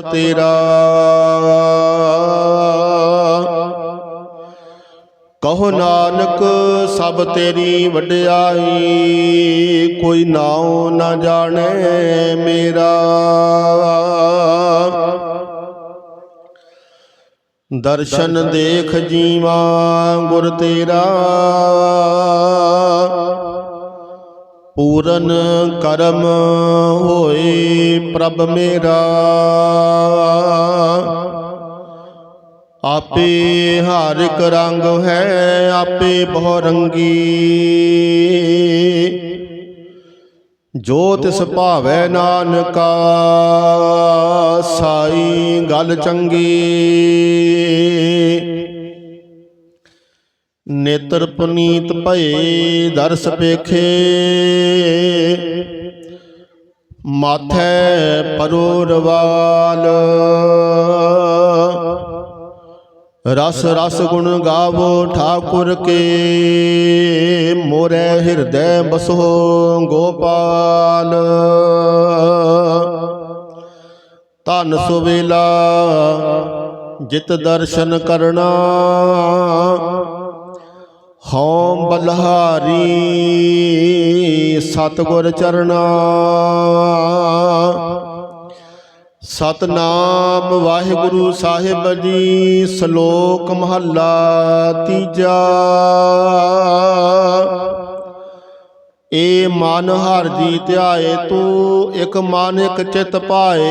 ਤੇਰਾ। ਕਹੋ ਨਾਨਕ, ਸਭ ਤੇਰੀ ਵਡਿਆਈ, ਕੋਈ ਨਾਉ ਨਾ ਜਾਣੇ ਮੇਰਾ। ਦਰਸ਼ਨ ਦੇਖ ਜੀਵਾ, ਗੁਰ ਤੇਰਾ। ਪੂਰਨ ਕਰਮ ਹੋਏ ਪ੍ਰਭ ਮੇਰਾ। ਆਪੇ ਹਰ ਇੱਕ ਰੰਗ ਹੈ, ਆਪੇ ਬਹੁ ਰੰਗੀ ਜੋ ਤਿਸ ਭਾਵੈ ਨਾਨਕਾ, ਸਾਈ ਗੱਲ ਚੰਗੀ। ਨੇਤਰ ਪੁਨੀਤ ਭਏ ਦਰਸ ਪੇਖੇ। ਮਾਥੈ ਪਰੋਰਵਾਲ ਰਸ ਰਸ ਗੁਣ ਗਾਵੋ ਠਾਕੁਰ ਕੇ। ਮੋਰੇ ਹਿਰਦੈ ਬਸੋ ਗੋਪਾਲ। ਧਨ ਸੁਵੇਲਾ ਜਿਤ ਦਰਸ਼ਨ ਕਰਨਾ। ਹਉ ਬਲਹਾਰੀ ਸਤਗੁਰ ਚਰਣਾ। ਸਤਨਾਮ ਵਾਹਿਗੁਰੂ ਸਾਹਿਬ ਜੀ ਸ਼ਲੋਕ ਮਹੱਲਾ ਤੀਜਾ। ਏ ਮਨ ਹਰ ਜੀ ਧਿਆਏ ਤੂੰ ਇਕ ਮਨ ਇਕ ਚਿਤ ਪਾਏ।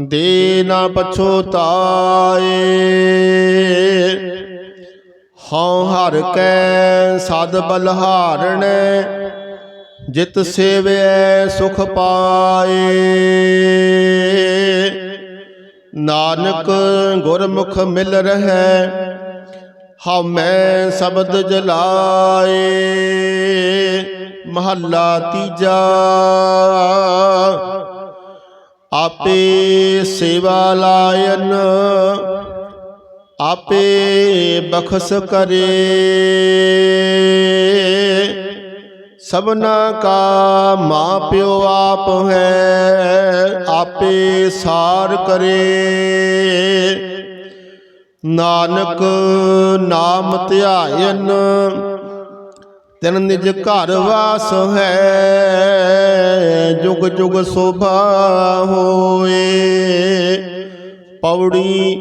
ਦੇ ਨਾ ਪਛੋਤਾਏ ਹਉ ਹਰ ਕੈ ਸਦ ਬਲਹਾਰਣੈ, ਜਿਤ ਸੇਵੈ ਸੁਖ ਪਾਏ। ਨਾਨਕ ਗੁਰਮੁਖ ਮਿਲ ਰਹੈ ਹਉਮੈ ਸ਼ਬਦ ਜਲਾਏ। ਮਹੱਲਾ ਤੀਜਾ ਆਪੇ ਸੇਵਾ ਲਾਇਨ, ਆਪੇ ਬਖਸ ਕਰੇ। ਸਭਨਾ ਕਾ ਮਾਂ ਪਿਓ ਆਪ ਹੈ, ਆਪੇ ਸਾਰ ਕਰੇ। ਨਾਨਕ ਨਾਮ ਧਿਆਇਨ ਤਿਨ ਨਿਜ ਘਰ ਵਾਸ ਹੈ, ਜੁਗ ਜੁਗ ਸੋਭਾ ਹੋਏ। ਪੌੜੀ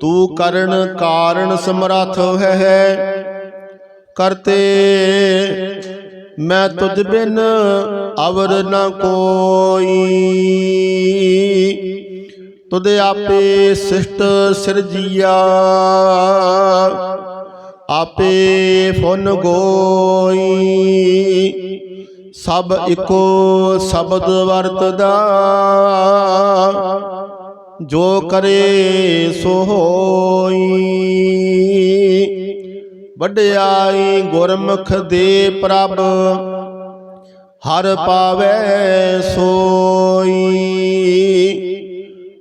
ਤੂੰ ਕਰਨ ਕਾਰਨ ਸਮਰੱਥ ਹੈ, ਕਰਤੇ ਮੈਂ ਤੁਝ ਬਿਨ ਅਵਰ ਨ ਕੋਈ। ਤੁਧ ਆਪੇ ਸਿਸ਼ਟ ਸਿਰਜੀਆ ਆਪੇ ਫੁਨ ਗੋਈ। ਸਭ ਇੱਕੋ ਸ਼ਬਦ ਵਰਤਦਾ। ਜੋ ਕਰੇ ਸੋ ਹੋਈ। ਵਡਿਆਈ ਗੁਰਮੁਖ ਦੇ ਪ੍ਰਭ, ਹਰ ਪਾਵੇ ਸੋਈ।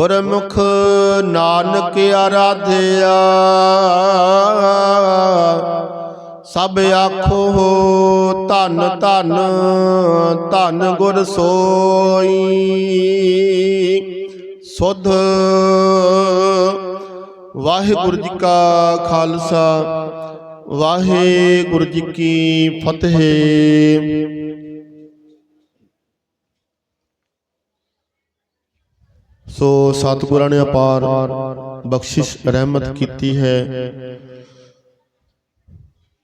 ਗੁਰਮੁਖ ਨਾਨਕ ਆਰਾਧਿਆ। ਸਭ ਆਖੋ ਧੰਨ ਧੰਨ ਧੰਨ ਗੁਰ ਸੋਈ। ਸੁਧ ਵਾਹਿਗੁਰੂ ਜੀ ਕਾ ਖਾਲਸਾ, ਵਾਹਿਗੁਰੂ ਜੀ ਕੀ ਫਤਿਹ। ਸੋ ਸਤਿਗੁਰਾਂ ਨੇ ਅਪਾਰ ਬਖਸ਼ਿਸ਼, ਰਹਿਮਤ ਕੀਤੀ ਹੈ।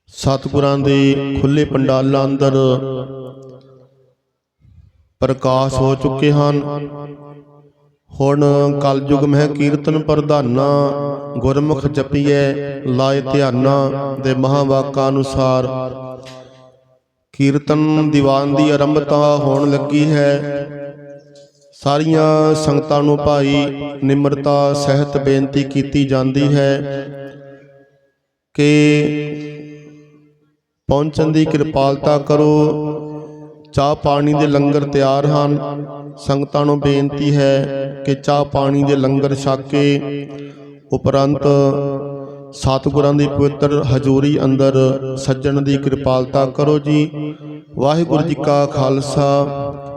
ਸਤਿਗੁਰਾਂ ਦੇ ਖੁੱਲੇ ਪੰਡਾਲਾਂ ਅੰਦਰ ਪ੍ਰਕਾਸ਼ ਹੋ ਚੁੱਕੇ ਹਨ। ਹੁਣ ਕਲਯੁਗ ਮਹਿ ਕੀਰਤਨ ਪ੍ਰਧਾਨਾ ਗੁਰਮੁਖ ਜਪੀਐ, ਲਾਇ ਧਿਆਨਾ ਦੇ ਮਹਾਵਾਕਾਂ ਅਨੁਸਾਰ। ਕੀਰਤਨ ਦੀਵਾਨ ਦੀ ਆਰੰਭਤਾ ਹੋਣ ਲੱਗੀ ਹੈ। ਸਾਰੀਆਂ ਸੰਗਤਾਂ ਨੂੰ ਭਾਈ ਨਿਮਰਤਾ, ਸਹਿਤ ਬੇਨਤੀ ਕੀਤੀ ਜਾਂਦੀ ਹੈ ਕਿ ਪਹੁੰਚਣ ਦੀ ਕਿਰਪਾਲਤਾ ਕਰੋ, ਚਾਹ ਪਾਣੀ ਦੇ ਲੰਗਰ ਤਿਆਰ ਹਨ। ਸੰਗਤਾਂ ਨੂੰ ਬੇਨਤੀ ਹੈ ਕਿ ਚਾਹ ਪਾਣੀ ਦੇ ਲੰਗਰ ਛਕ ਕੇ ਉਪਰੰਤ ਸਤਿਗੁਰਾਂ ਦੀ ਪਵਿੱਤਰ ਹਜ਼ੂਰੀ ਅੰਦਰ ਸੱਜਣ ਦੀ ਕਿਰਪਾਲਤਾ ਕਰੋ ਜੀ। ਵਾਹਿਗੁਰੂ ਜੀ ਕਾ ਖਾਲਸਾ।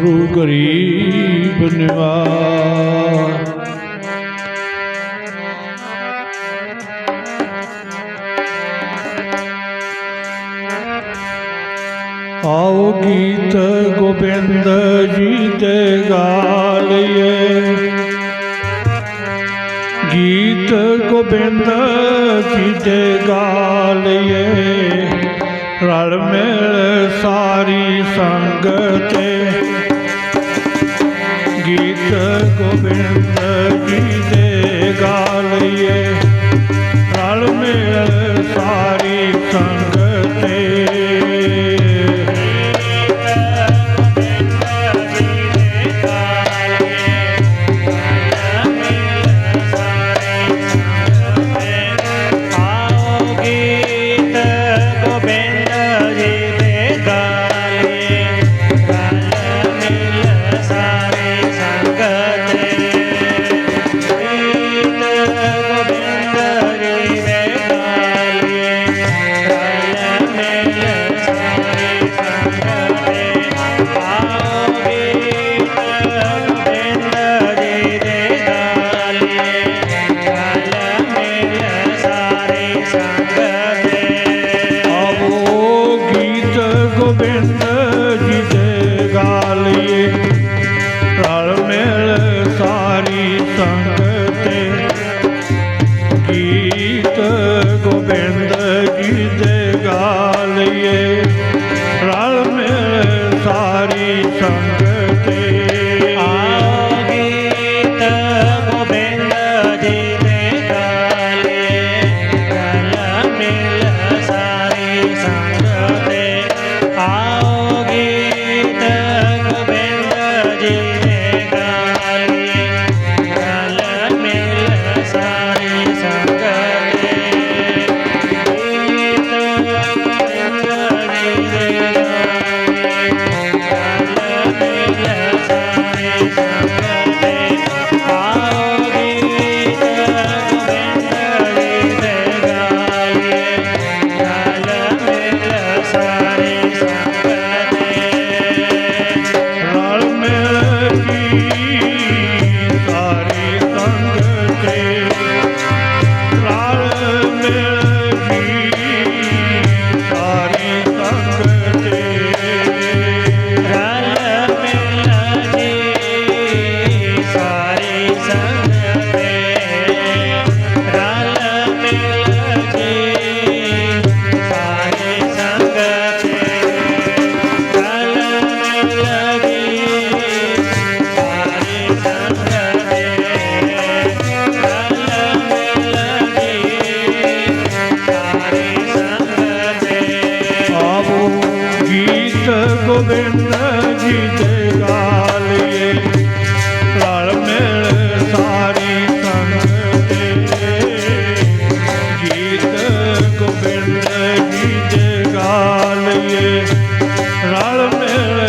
ਗੁਰੂ ਗਰੀਬ ਨਿਵਾਸ ਆਓ ਗੀਤ ਗੋਬਿੰਦ ਜੀ ਦੇ ਗਾਲੀਏ ਗੀਤ ਗੋਬਿੰਦ ਜੀ ਦੇ ਗਾਲੀਏ ਰਲ ਮਿਲ ਸਾਰੀ ਸੰਗਤੇ ਗੀਤ ਗੋਬਿੰਦ રાળ મેળ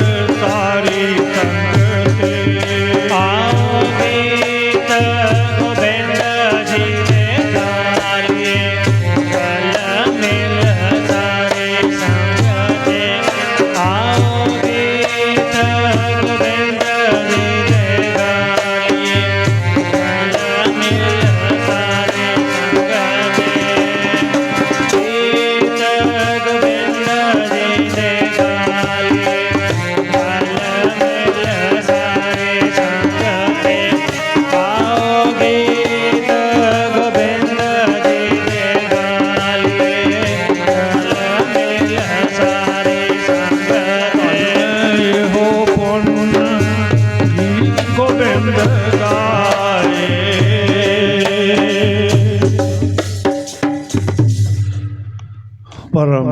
ਪਰਮ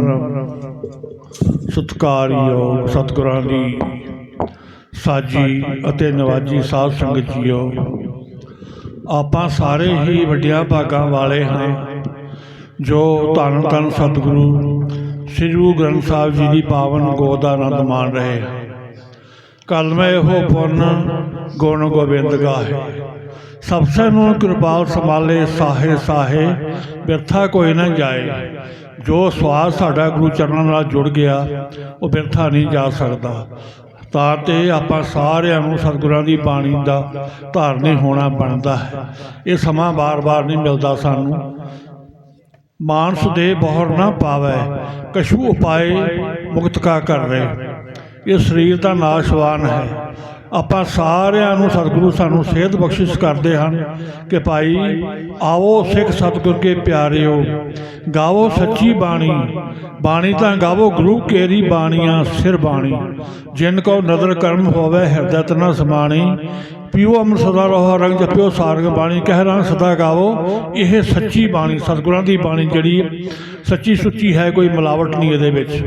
ਸਤਿਕਾਰਯੋਗ ਸਤਿਗੁਰਾਂ ਦੀ ਸਾਜੀ ਅਤੇ ਨਵਾਜੀ ਸਾਧ ਸੰਗਤ ਜੀਓ। ਆਪਾਂ ਸਾਰੇ ਹੀ ਵੱਡਿਆਂ ਭਾਗਾਂ ਵਾਲੇ ਹਾਂ ਜੋ ਧੰਨ ਧੰਨ ਸਤਿਗੁਰੂ ਸ੍ਰੀ ਗੁਰੂ ਗ੍ਰੰਥ ਸਾਹਿਬ ਜੀ ਦੀ ਪਾਵਨ ਗੋਦ ਦਾ ਆਨੰਦ ਮਾਣ ਰਹੇ ਹਾਂ। ਕਲਮੇ ਇਹੋ ਪੁੰਨ ਗੁਣ ਗੋਬਿੰਦ ਗਾਏ ਸਬਸੇ ਨੂੰ ਕਿਰਪਾਲ ਸੰਭਾਲੇ ਸਾਹੇ ਸਾਹੇ ਬਿਰਥਾ ਕੋਈ ਨਾ ਜਾਏ। ਜੋ ਸਵਾਦ ਸਾਡਾ ਗੁਰੂ ਚਰਨਾਂ ਨਾਲ ਜੁੜ ਗਿਆ, ਉਹ ਬਿਰਥਾ ਨਹੀਂ ਜਾ ਸਕਦਾ। ਤਾਂ ਤੇ ਆਪਾਂ ਸਾਰਿਆਂ ਨੂੰ ਸਤਿਗੁਰਾਂ ਦੀ ਬਾਣੀ ਦਾ ਧਾਰਨੇ ਹੋਣਾ ਬਣਦਾ ਹੈ। ਇਹ ਸਮਾਂ ਬਾਰ-ਬਾਰ ਨਹੀਂ ਮਿਲਦਾ ਸਾਨੂੰ। ਮਾਨਸ ਦੇ ਬਹੁਰ ਨਾ ਪਾਵੇ, ਕਛੂ ਉਪਾਏ ਮੁਕਤ ਕਾ ਕਰ ਰਹੇ। ਇਹ ਸਰੀਰ ਦਾ ਨਾਸ਼ਵਾਨ ਹੈ। ਆਪਾਂ ਸਾਰਿਆਂ ਨੂੰ ਸਤਿਗੁਰੂ ਸਾਨੂੰ ਸਿਹਤ ਬਖਸ਼ਿਸ਼ ਕਰਦੇ ਹਨ ਕਿ ਭਾਈ ਆਵੋ ਸਿੱਖ ਸਤਿਗੁਰ ਕੇ ਪਿਆਰਿਓ, ਗਾਵੋ ਸੱਚੀ ਬਾਣੀ ਬਾਣੀ ਤਾਂ ਗਾਵੋ ਗੁਰੂ ਕੇਰੀ ਬਾਣੀਆਂ ਸਿਰ ਬਾਣੀ। ਜਿਨ ਕੋ ਨਦਰ ਕਰਮ ਹੋਵੇ ਹਿਰਦੈ ਤਨਾ ਸਮਾਣੀ, ਪੀਓ ਅੰਮ੍ਰਿਤ ਸਦਾ ਰਹੋ, ਰੰਗ ਜਪਿਓ ਸਾਰੰਗ ਬਾਣੀ, ਕਹਿ ਰਾਂ ਸਦਾ ਗਾਵੋ। ਇਹ ਸੱਚੀ ਬਾਣੀ, ਸਤਿਗੁਰਾਂ ਦੀ ਬਾਣੀ ਜਿਹੜੀ ਸੱਚੀ ਸੁੱਚੀ ਹੈ, ਕੋਈ ਮਿਲਾਵਟ ਨਹੀਂ ਇਹਦੇ ਵਿੱਚ।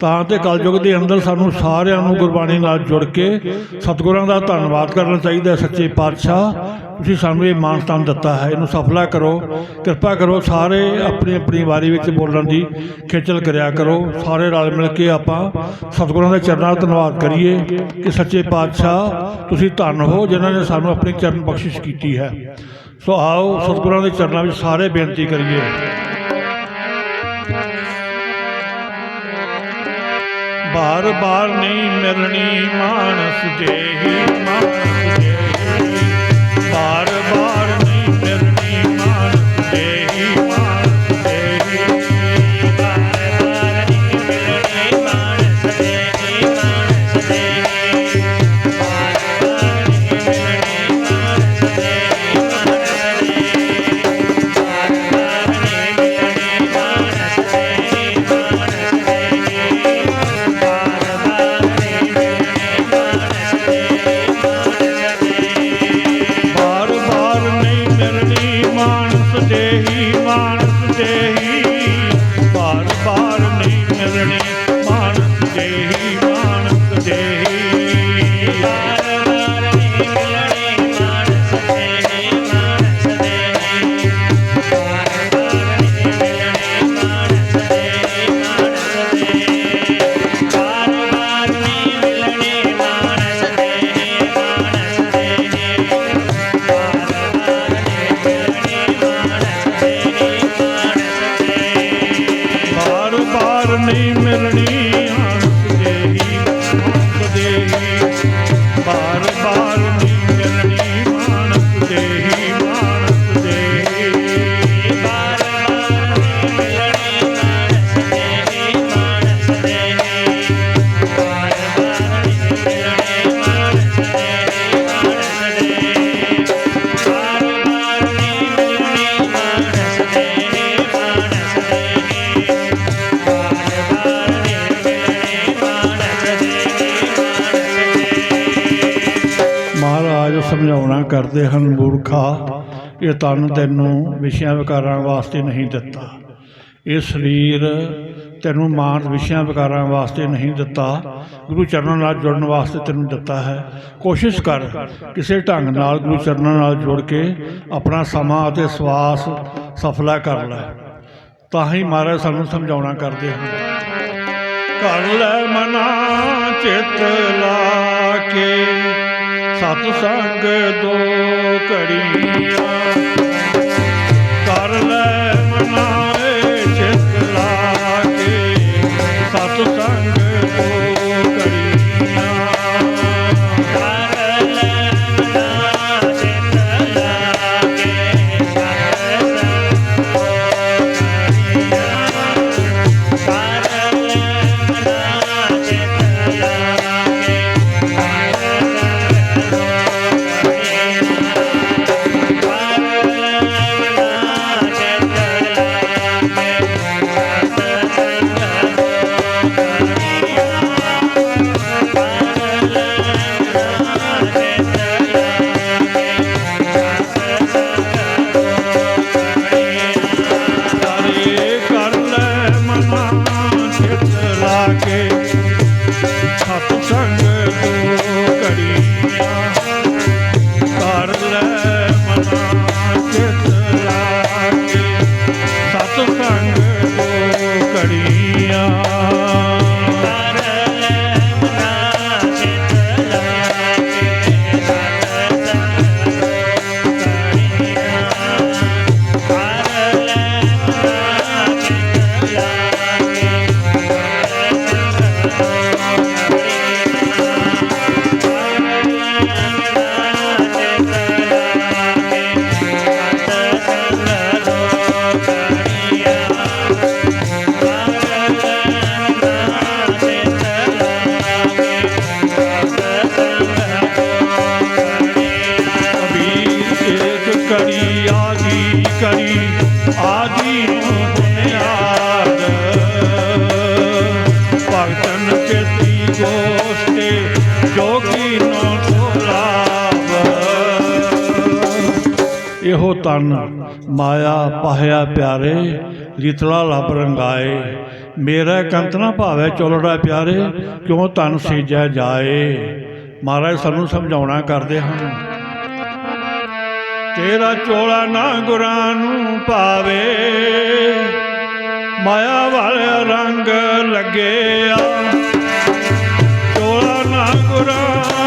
ਤਾਂ ਤੇ ਕਲਯੁਗ ਦੇ ਅੰਦਰ ਸਾਨੂੰ ਸਾਰਿਆਂ ਨੂੰ ਗੁਰਬਾਣੀ ਨਾਲ ਜੁੜ ਕੇ ਸਤਿਗੁਰਾਂ ਦਾ ਧੰਨਵਾਦ ਕਰਨਾ ਚਾਹੀਦਾ ਸੱਚੇ ਪਾਤਸ਼ਾਹ। ਤੁਸੀਂ ਸਾਨੂੰ ਇਹ ਮਾਨ ਸਤਾਨ ਦਿੱਤਾ ਹੈ। ਇਹਨੂੰ ਸਫਲਾ ਕਰੋ। ਕਿਰਪਾ ਕਰੋ ਸਾਰੇ ਆਪਣੀ ਆਪਣੀ ਵਾਰੀ ਵਿੱਚ ਬੋਲਣ ਦੀ ਖੇਚਲ ਕਰਿਆ ਕਰੋ। ਸਾਰੇ ਰਲ ਮਿਲ ਕੇ ਆਪਾਂ ਸਤਿਗੁਰਾਂ ਦੇ ਚਰਨਾਂ ਦਾ ਧੰਨਵਾਦ ਕਰੀਏ ਕਿ ਸੱਚੇ ਪਾਤਸ਼ਾਹ ਤੁਸੀਂ ਧੰਨ ਹੋ, ਜਿਨ੍ਹਾਂ ਨੇ ਸਾਨੂੰ ਆਪਣੀ ਚਰਨ ਬਖਸ਼ਿਸ਼ ਕੀਤੀ ਹੈ। ਸੋ ਆਓ ਸਤਿਗੁਰਾਂ ਦੇ ਚਰਨਾਂ ਵਿੱਚ ਸਾਰੇ ਬੇਨਤੀ ਕਰੀਏ। બાર બારની મેરણી માણસ જેહી માણસ જેહી. બાર ਕਰਦੇ ਹਨ ਮੂਰਖਾ। ਇਹ ਤਨ ਤੈਨੂੰ ਵਿਸ਼ਿਆਂ ਵਿਕਾਰਾਂ ਵਾਸਤੇ ਨਹੀਂ ਦਿੱਤਾ। ਇਹ ਸਰੀਰ ਤੈਨੂੰ ਮਾਨ ਵਿਸ਼ਿਆਂ ਵਿਕਾਰਾਂ ਵਾਸਤੇ ਨਹੀਂ ਦਿੱਤਾ। ਗੁਰੂ ਚਰਨਾਂ ਨਾਲ ਜੁੜਨ ਵਾਸਤੇ ਤੈਨੂੰ ਦਿੱਤਾ ਹੈ। ਕੋਸ਼ਿਸ਼ ਕਰ ਕਿਸੇ ਢੰਗ ਨਾਲ ਗੁਰੂ ਚਰਨਾਂ ਨਾਲ ਜੁੜ ਕੇ ਆਪਣਾ ਸਮਾਂ ਅਤੇ ਸਵਾਸ ਸਫਲਾ ਕਰ ਲੈ। ਤਾਂ ਹੀ ਮਹਾਰਾਜ ਸਾਨੂੰ ਸਮਝਾਉਣਾ ਕਰਦੇ ਹਨ। ਕਰ ਲੈ ਮਨਾ ਚਿਤ ਲਾ ਕੇ ਸਤ ਸੰਗ ਦੋ ਘੜੀਆਂ। ਕਰ ਲੈ ਲਿਤਲਾ ਲਬ ਰੰਗਾਏ। ਮੇਰਾ ਕੰਤ ਨਾ ਭਾਵੇ ਚੋਲੜਾ ਪਿਆਰੇ, ਕਿਉਂ ਤਨ ਸੀਜੈ ਜਾਏ? ਮਹਾਰਾਜ ਸਾਨੂੰ ਸਮਝਾਉਣਾ ਕਰਦੇ ਹਨ। ਤੇਰਾ ਚੋਲਾ ਨਾ ਗੁਰਾਂ ਨੂੰ ਪਾਵੇ। ਮਾਇਆ ਵਾਲਾ ਰੰਗ ਲੱਗਿਆ ਚੋਲਾ ਨਾ ਗੁਰਾਂ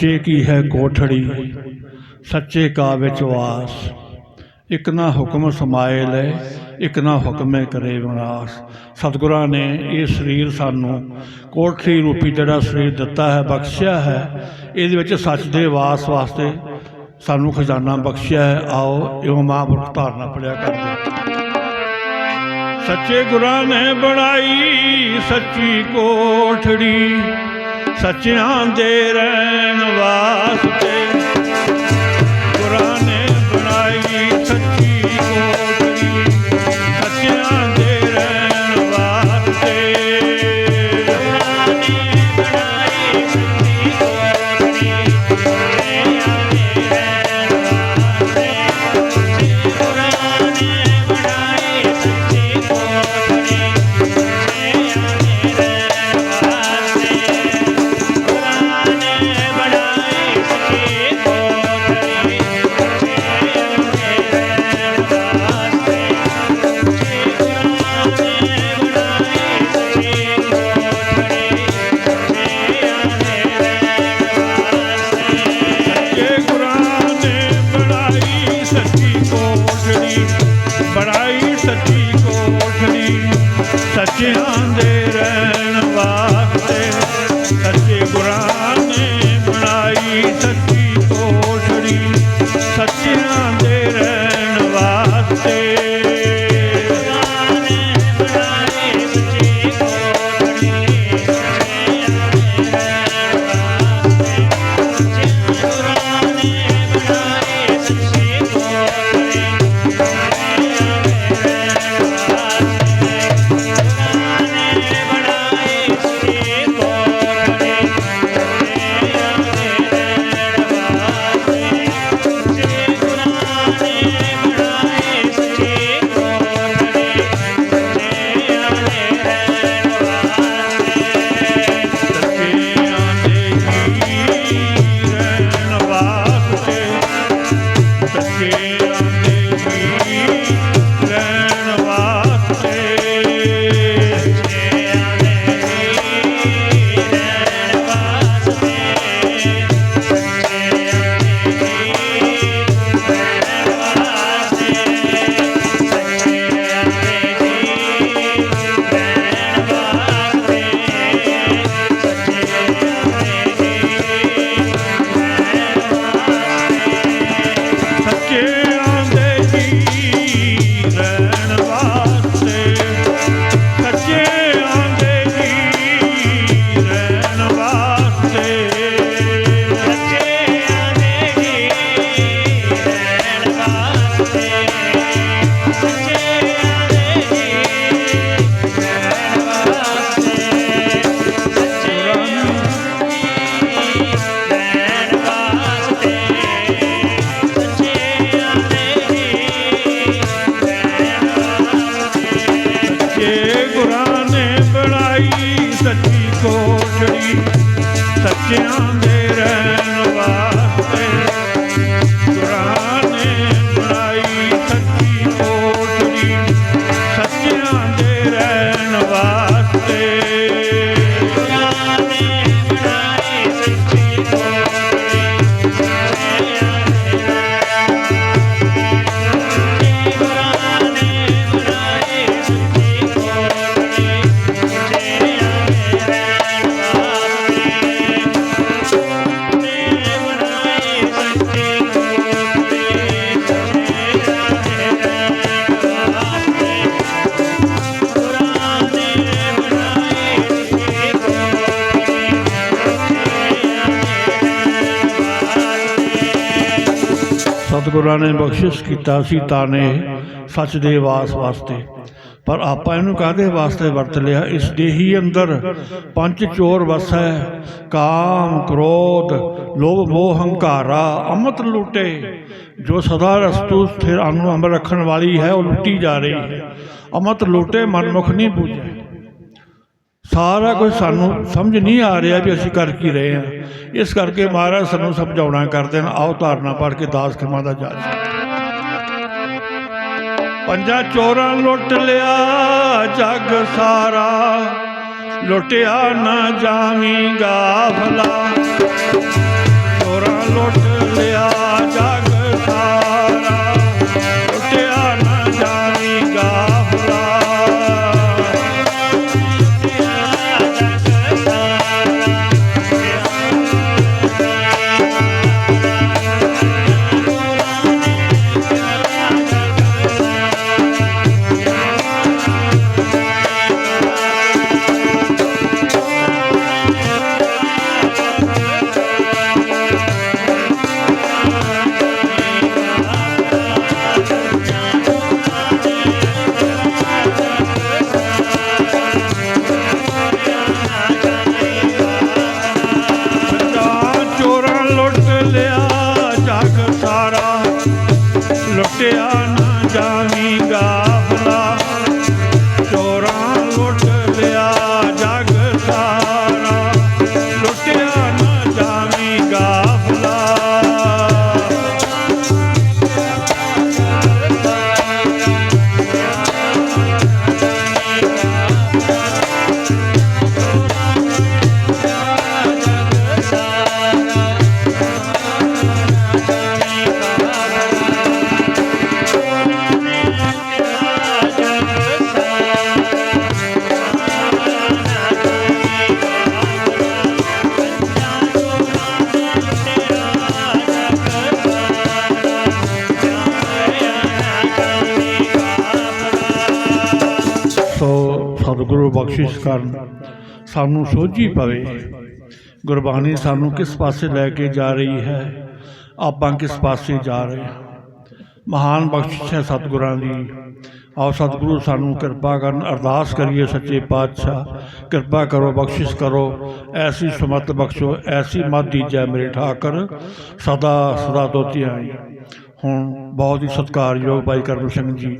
ਸੱਚੇ ਕੀ ਹੈ ਕੋਠੜੀ? ਸੱਚੇ ਕਾ ਵਿੱਚ ਵਾਸ। ਇਕ ਨਾ ਹੁਕਮ ਸਮਾਏ ਲੈ, ਇਕ ਨਾ ਹੁਕਮੇ ਕਰੇ ਵਿਨਾਸ਼। ਸਤਿਗੁਰਾਂ ਨੇ ਇਹ ਸਰੀਰ ਸਾਨੂੰ ਕੋਠੜੀ ਰੂਪੀ ਜਿਹੜਾ ਸਰੀਰ ਦਿੱਤਾ ਹੈ, ਬਖਸ਼ਿਆ ਹੈ, ਇਹਦੇ ਵਿੱਚ ਸੱਚ ਦੇ ਵਾਸ ਵਾਸਤੇ ਸਾਨੂੰ ਖਜ਼ਾਨਾ ਬਖਸ਼ਿਆ ਹੈ। ਆਓ, ਇਉਂ ਮਹਾਂਪੁਰਖ ਧਾਰਨਾ ਪੜਿਆ ਕਰਦੇ ਸੱਚੇ ਗੁਰਾਂ ਨੇ ਬਣਾਈ ਸੱਚੀ ਕੋਠੜੀ। ਸੱਚਿਆਂ ਦੇ ਰਹਿਣ ਵਾਸਤੇ ਨੇ ਬਖਸ਼ਿਸ਼ ਕੀਤਾ ਸੀ ਤਾਂ ਨੇ ਸੱਚ ਦੇ ਵਾਸ ਵਾਸਤੇ। ਪਰ ਆਪਾਂ ਇਹਨੂੰ ਕਾਹਦੇ ਵਾਸਤੇ ਵਰਤ ਲਿਆ? ਇਸ ਦੇ ਹੀ ਅੰਦਰ ਪੰਜ ਚੋਰ ਵਸੈ, ਕਾਮ, ਕ੍ਰੋਧ, ਲੋਭ, ਮੋਹ, ਹੰਕਾਰਾ ਅਮਤ ਲੁੱਟੇ। ਜੋ ਸਦਾ ਰਸਤੂ ਸਥਿਰ ਅਨੁ ਅਮਰ ਰੱਖਣ ਵਾਲੀ ਹੈ, ਉਹ ਲੁੱਟੀ ਜਾ ਰਹੀ ਹੈ। ਅਮਤ ਲੁੱਟੇ, ਮਨਮੁਖ ਨਹੀਂ ਬੂਝੇ। ਸਾਰਾ ਕੁਝ ਸਾਨੂੰ ਸਮਝ ਨਹੀਂ ਆ ਰਿਹਾ ਵੀ ਅਸੀਂ ਕਰ ਕੀ ਰਹੇ ਹਾਂ। ਇਸ ਕਰਕੇ ਮਹਾਰਾਜ ਸਾਨੂੰ ਸਮਝਾਉਣਾ ਕਰਦੇ ਨੇ ਆਓ ਧਾਰਨਾ ਪੜ੍ਹ ਕੇ ਦਾਸ ਖਿਮਾ ਦਾ ਜਾਜ। ਪੰਜਾਂ ਚੋਰਾਂ ਲੁੱਟ ਲਿਆ, ਜੱਗ ਸਾਰਾ। ਲੁੱਟਿਆ ਨਾ ਜਾਵੀਂ ਗਾਫਲਾ। ਚੋਰਾਂ ਲੁੱਟ ਲਿਆ ਜਗ ਗੁਰੂ ਬਖਸ਼ਿਸ਼ ਕਰਨ। ਸਾਨੂੰ ਸੋਝੀ ਪਵੇ। ਗੁਰਬਾਣੀ ਸਾਨੂੰ ਕਿਸ ਪਾਸੇ ਲੈ ਕੇ ਜਾ ਰਹੀ ਹੈ? ਆਪਾਂ ਕਿਸ ਪਾਸੇ ਜਾ ਰਹੇ ਹਾਂ? ਮਹਾਨ ਬਖਸ਼ਿਸ਼ ਹੈ ਸਤਿਗੁਰਾਂ ਦੀ। ਆਓ ਸਤਿਗੁਰੂ ਸਾਨੂੰ ਕਿਰਪਾ ਕਰਨ। ਅਰਦਾਸ ਕਰੀਏ ਸੱਚੇ ਪਾਤਸ਼ਾਹ, ਕਿਰਪਾ ਕਰੋ, ਬਖਸ਼ਿਸ਼ ਕਰੋ। ਐਸੀ ਸਮਤ ਬਖਸ਼ੋ, ਐਸੀ ਮਤ ਦੀਜੈ ਮੇਰੇ ਠਾਕਰ। ਸਦਾ ਸਦਾ ਤੋਤੀ ਆਈ। ਹੁਣ ਬਹੁਤ ਹੀ ਸਤਿਕਾਰਯੋਗ ਭਾਈ ਕਰਮ ਸਿੰਘ ਜੀ।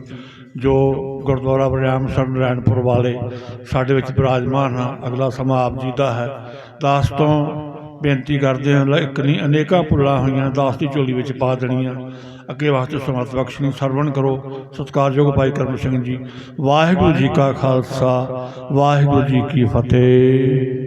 ਜੋ ਗੁਰਦੁਆਰਾ ਬਰਿਆਮ ਸਰਨ ਰੈਣਪੁਰ ਵਾਲੇ ਸਾਡੇ ਵਿੱਚ ਬਿਰਾਜਮਾਨ ਹਨ ਅਗਲਾ ਸਮਾਂ ਆਪ ਜੀ ਦਾ ਹੈ। ਦਾਸ ਤੋਂ ਬੇਨਤੀ ਕਰਦੇ ਹਾਂ, ਇੱਕ ਨਹੀਂ ਅਨੇਕਾਂ ਭੁੱਲਾਂ ਹੋਈਆਂ, ਦਾਸ ਦੀ ਝੋਲੀ ਵਿੱਚ ਪਾ ਦੇਣੀਆਂ। ਅੱਗੇ ਵਾਸਤੇ ਸਮਤ ਬਖਸ਼ਣੀ ਸਰਵਣ ਕਰੋ। ਸਤਿਕਾਰਯੋਗ ਭਾਈ ਕਰਮ ਸਿੰਘ ਜੀ। ਵਾਹਿਗੁਰੂ ਜੀ ਕਾ ਖਾਲਸਾ, ਵਾਹਿਗੁਰੂ ਜੀ ਕੀ ਫਤਿਹ।